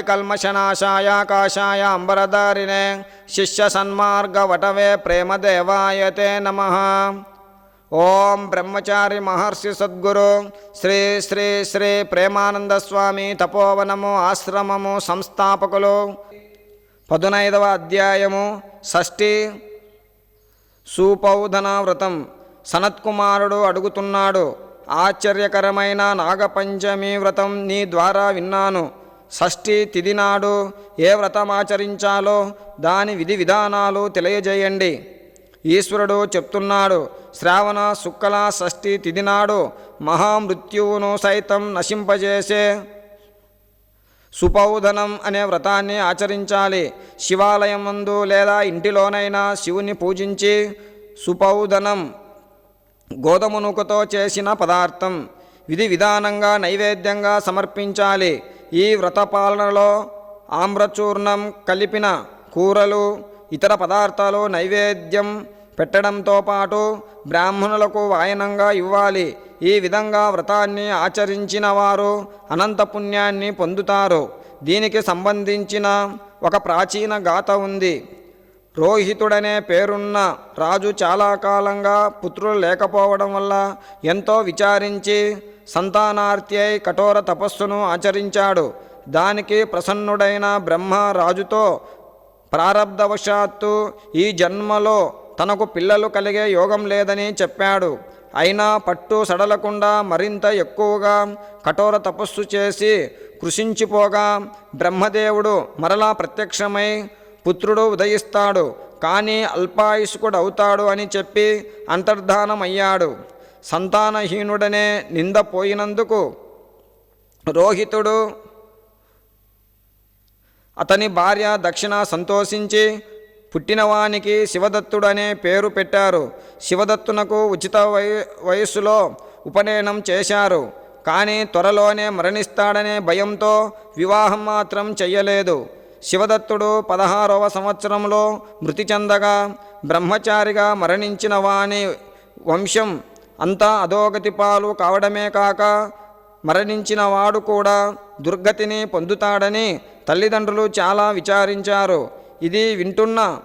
కలికల్మషనాశాయ కాషాయ అంబరధారిణే శిష్య వటవే ప్రేమదేవాయ తే నమ ఓం బ్రహ్మచారి మహర్షి సద్గురు శ్రీ శ్రీ శ్రీ ప్రేమానందస్వామి తపోవనము ఆశ్రమము సంస్థాపకులు పదునైదవ అధ్యాయము షష్ఠి సూపౌధన వ్రతం సనత్కుమారుడు అడుగుతున్నాడు ఆశ్చర్యకరమైన నాగపంచమి వ్రతం నీ ద్వారా విన్నాను షష్ఠి తిది నాడు ఏ వ్రతం ఆచరించాలో దాని విధి విధానాలు తెలియజేయండి. ఈశ్వరుడు చెప్తున్నాడు శ్రావణ శుక్ల షష్ఠి తిది నాడు మహామృత్యువును సైతం నశింపజేసే సుపౌధనం అనే వ్రతాన్ని ఆచరించాలి. శివాలయం ముందు లేదా ఇంటిలోనైనా శివుని పూజించి సుపౌధనం గోధుమనుకతో చేసిన పదార్థం విధి విధానంగా నైవేద్యంగా సమర్పించాలి. ఈ వ్రతపాలనలో ఆమ్రచూర్ణం కలిపిన కూరలు ఇతర పదార్థాలు నైవేద్యం పెట్టడంతో పాటు బ్రాహ్మణులకు వాయనంగా ఇవ్వాలి. ఈ విధంగా వ్రతాన్ని ఆచరించిన వారు అనంత పుణ్యాన్ని పొందుతారు. దీనికి సంబంధించిన ఒక ప్రాచీన గాథ ఉంది. రోహితుడనే పేరున్న రాజు చాలా కాలంగా పుత్రులు లేకపోవడం వల్ల ఎంతో విచారించి సంతానార్తి అయి కఠోర తపస్సును ఆచరించాడు. దానికి ప్రసన్నుడైన బ్రహ్మ రాజుతో ప్రారబ్ధవశాత్తు ఈ జన్మలో తనకు పిల్లలు కలిగే యోగం లేదని చెప్పాడు. అయినా పట్టు సడలకుండా మరింత ఎక్కువగా కఠోర తపస్సు చేసి కృషించిపోగా బ్రహ్మదేవుడు మరలా ప్రత్యక్షమై పుత్రుడు ఉదయిస్తాడు కానీ అల్పాయుష్కుడు అవుతాడు అని చెప్పి అంతర్ధానమయ్యాడు. సంతానహీనుడనే నింద పోయినందుకు రోహితుడు అతని భార్య దక్షిణ సంతోషించి పుట్టినవానికి శివదత్తుడు అనే పేరు పెట్టారు. శివదత్తునకు ఉచిత వయస్సులో ఉపనయనం చేశారు. కానీ త్వరలోనే మరణిస్తాడనే భయంతో వివాహం మాత్రం చెయ్యలేదు. శివదత్తుడు పదహారవ సంవత్సరంలో మృతి చెందగా బ్రహ్మచారిగా మరణించిన వాని వంశం అంతా అధోగతి పాలు కావడమే కాక మరణించిన వాడు కూడా దుర్గతిని పొందుతాడని తల్లిదండ్రులు చాలా విచారించారు. ఇది వింటున్న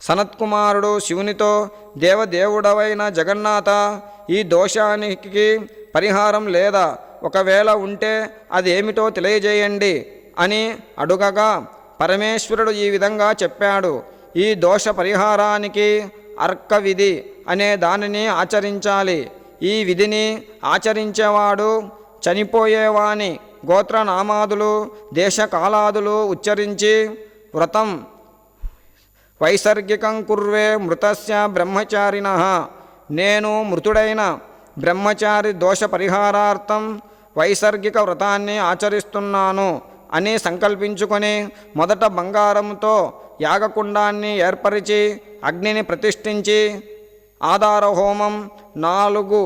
సనత్కుమారుడు శివునితో దేవదేవుడవైన జగన్నాథ ఈ దోషానికి పరిహారం లేదా? ఒకవేళ ఉంటే అదేమిటో తెలియజేయండి. అని అడుగగా పరమేశ్వరుడు ఈ విధంగా చెప్పాడు. ఈ దోష పరిహారానికి అర్క విధి అనే దానిని ఆచరించాలి. ఈ విధిని ఆచరించేవాడు చనిపోయేవాని గోత్రనామాదులు దేశకాలాదులు ఉచ్చరించి వ్రతం వైసర్గికం కుర్వే మృతస్య బ్రహ్మచారిణ. నేను మృతుడైన బ్రహ్మచారి దోష పరిహారార్థం వైసర్గిక వ్రతాన్ని ఆచరిస్తున్నాను. అని సంకల్పించుకొని మొదట బంగారంతో యాగకుండాన్ని ఏర్పరిచి అగ్నిని ప్రతిష్ఠించి ఆధార హోమం నాలుగు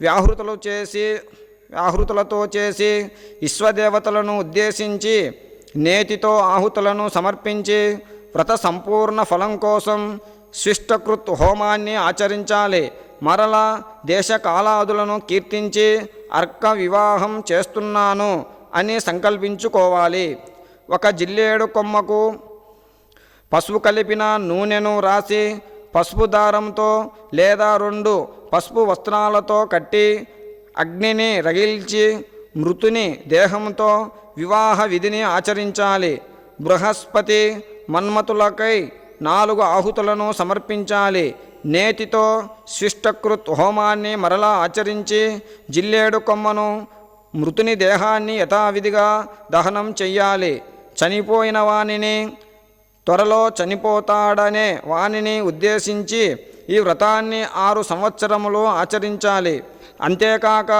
వ్యాహృతులు చేసి వ్యాహృతులతో చేసి విశ్వదేవతలను ఉద్దేశించి నేతితో ఆహుతులను సమర్పించి వ్రత సంపూర్ణ ఫలం కోసం శిష్టకృత్ హోమాన్ని ఆచరించాలి. మరల దేశకాలాదులను కీర్తించి అర్క వివాహం చేస్తున్నాను. అని సంకల్పించుకోవాలి. ఒక జిల్లేడు కొమ్మకు పసుపు కలిపిన నూనెను రాసి పసుపు దారంతో లేదా రెండు పసుపు వస్త్రాలతో కట్టి అగ్నిని రగిల్చి మృతుని దేహంతో వివాహ విధిని ఆచరించాలి. బృహస్పతి మన్మతులకై నాలుగు ఆహుతులను సమర్పించాలి. నేతితో శిష్టకృత్ హోమాన్ని మరలా ఆచరించి జిల్లేడు కొమ్మను మృతుని దేహాన్ని యథావిధిగా దహనం చెయ్యాలి. చనిపోయిన వానిని త్వరలో చనిపోతాడనే వానిని ఉద్దేశించి ఈ వ్రతాన్ని ఆరు సంవత్సరములు ఆచరించాలి. అంతేకాక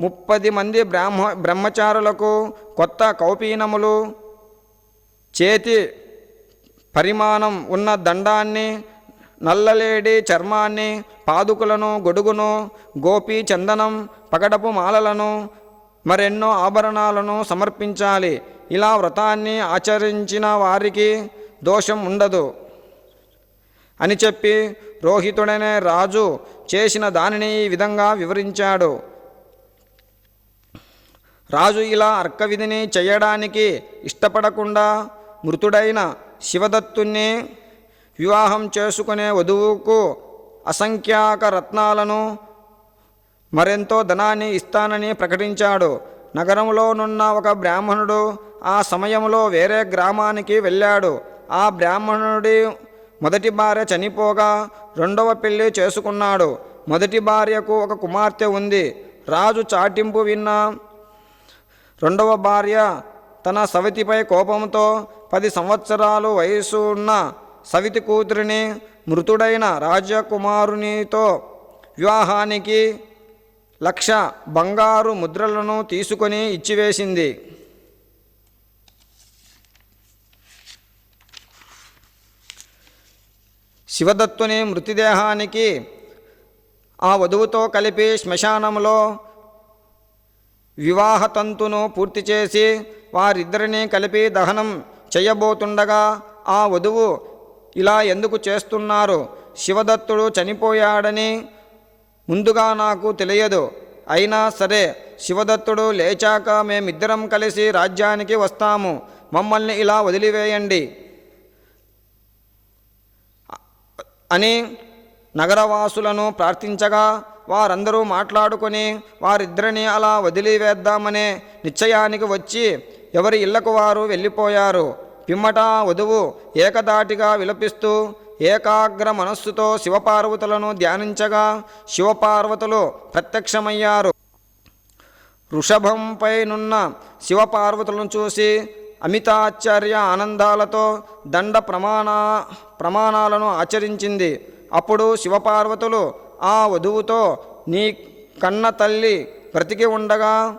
ముప్పది మంది బ్రాహ్మ బ్రహ్మచారులకు కొత్త కౌపీనములు చేతి పరిమాణం ఉన్న దండాన్ని నల్లలేడి చర్మాన్ని పాదుకులను గొడుగును గోపి చందనం పగడపు మాలలను మరెన్నో ఆభరణాలను సమర్పించాలి. ఇలా వ్రతాన్ని ఆచరించిన వారికి దోషం ఉండదు. అని చెప్పి రోహితుడనే రాజు చేసిన దానిని ఈ విధంగా వివరించాడు. రాజు ఇలా అర్కవిధిని చేయడానికి ఇష్టపడకుండా మృతుడైన శివదత్తుణ్ణి వివాహం చేసుకునే వధువుకు అసంఖ్యాక రత్నాలను మరెంతో ధనాన్ని ఇస్తానని ప్రకటించాడు. నగరంలోనున్న ఒక బ్రాహ్మణుడు ఆ సమయంలో వేరే గ్రామానికి వెళ్ళాడు. ఆ బ్రాహ్మణుడి మొదటి భార్య చనిపోగా రెండవ పెళ్ళి చేసుకున్నాడు. మొదటి భార్యకు ఒక కుమార్తె ఉంది. రాజు చాటింపు విన్న రెండవ భార్య తన సవితిపై కోపంతో పది సంవత్సరాలు వయసు ఉన్న సవితి కూతురిని మృతుడైన రాజకుమారునితో వివాహానికి లక్ష బంగారు ముద్రలను తీసుకొని ఇచ్చివేసింది. శివదత్తుని మృతిదేహానికి ఆ వధువుతో కలిపి శ్మశానంలో వివాహ తంతును పూర్తి చేసి వారిద్దరినీ కలిపి దహనం చేయబోతుండగా ఆ వధువు ఇలా ఎందుకు చేస్తున్నారు? శివదత్తుడు చనిపోయాడని ముందుగా నాకు తెలియదు. అయినా సరే శివదత్తుడు లేచాక మేమిద్దరం కలిసి రాజ్యానికి వస్తాము. మమ్మల్ని ఇలా వదిలివేయండి. అని నగరవాసులను ప్రార్థించగా వారందరూ మాట్లాడుకొని వారిద్దరిని అలా వదిలివేద్దామనే నిశ్చయానికి వచ్చి ఎవరి ఇళ్ళకు వారు వెళ్ళిపోయారు. పిమ్మట వధువు ఏకదాటిగా విలపిస్తూ ఏకాగ్ర మనస్సుతో శివపార్వతులను ధ్యానించగా శివపార్వతులు ప్రత్యక్షమయ్యారు. వృషభంపైనున్న శివపార్వతులను చూసి అమితాచార్య ఆనందాలతో దండ ప్రమాణ ప్రమాణాలను ఆచరించింది. అప్పుడు శివపార్వతులు ఆ వధువుతో నీ కన్న తల్లి బ్రతికి ఉండగా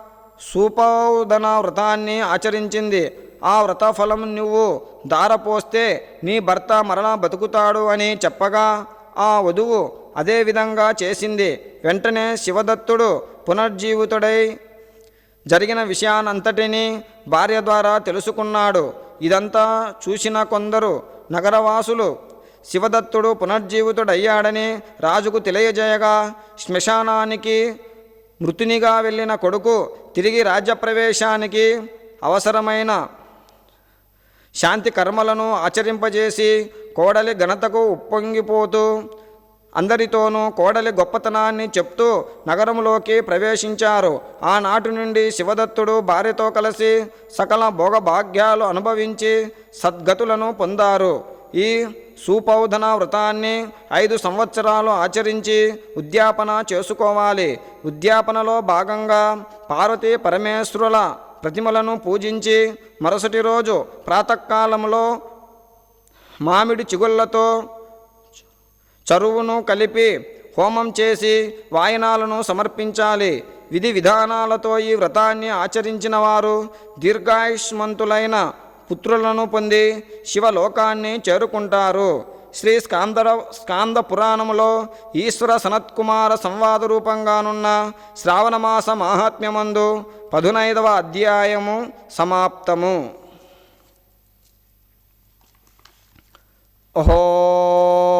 సూపౌదన వ్రతాన్ని ఆచరించింది. ఆ వ్రతఫలం నువ్వు దారపోస్తే నీ భర్త మరలా బతుకుతాడు అని చెప్పగా ఆ వధువు అదే విధంగా చేసింది. వెంటనే శివదత్తుడు పునర్జీవితుడై జరిగిన విషయానంతటినీ భార్య ద్వారా తెలుసుకున్నాడు. ఇదంతా చూసిన కొందరు నగరవాసులు శివదత్తుడు పునర్జీవితుడయ్యాడని రాజుకు తెలియజేయగా శ్మశానానికి మృతునిగా వెళ్ళిన కొడుకు తిరిగి రాజ్యప్రవేశానికి అవసరమైన శాంతి కర్మలను ఆచరింపజేసి కోడలి ఘనతకు ఉప్పొంగిపోతూ అందరితోనూ కోడలి గొప్పతనాన్ని చెప్తూ నగరంలోకి ప్రవేశించారు. ఆనాటి నుండి శివదత్తుడు భార్యతో కలిసి సకల భోగభాగ్యాలు అనుభవించి సద్గతులను పొందారు. ఈ సూపౌధన వ్రతాన్ని ఐదు సంవత్సరాలు ఆచరించి ఉద్యాపన చేసుకోవాలి. ఉద్యాపనలో భాగంగా పార్వతీ పరమేశ్వరుల ప్రతిమలను పూజించి మరుసటి రోజు ప్రాతకాలంలో మామిడి చిగుళ్ళతో చరువును కలిపి హోమం చేసి వాయనాలను సమర్పించాలి. విధి విధానాలతో ఈ వ్రతాన్ని ఆచరించిన వారు దీర్ఘాయుష్మంతులైన పుత్రులను పొంది శివలోకాన్ని చేరుకుంటారు. శ్రీ స్కాందర స్కాంద పురాణములో ఈశ్వర సనత్కుమార సంవాద రూపంగానున్న శ్రావణమాస మాహాత్మ్యమందు పదునైదవ అధ్యాయము సమాప్తము. ఓం